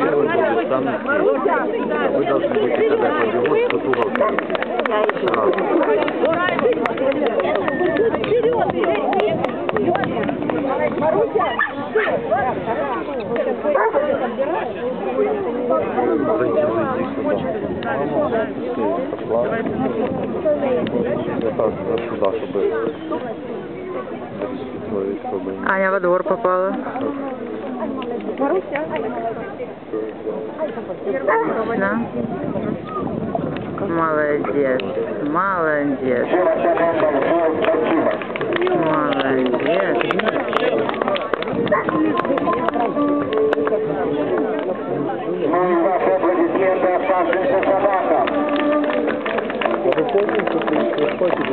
Первый будет самый первый. Вы должны будете тогда побегут с бутылкой. Сразу. Зайти, зайти сюда. Пошла. Я Аня во двор попала. Да? Молодец, молодец. tem muito, tem muito.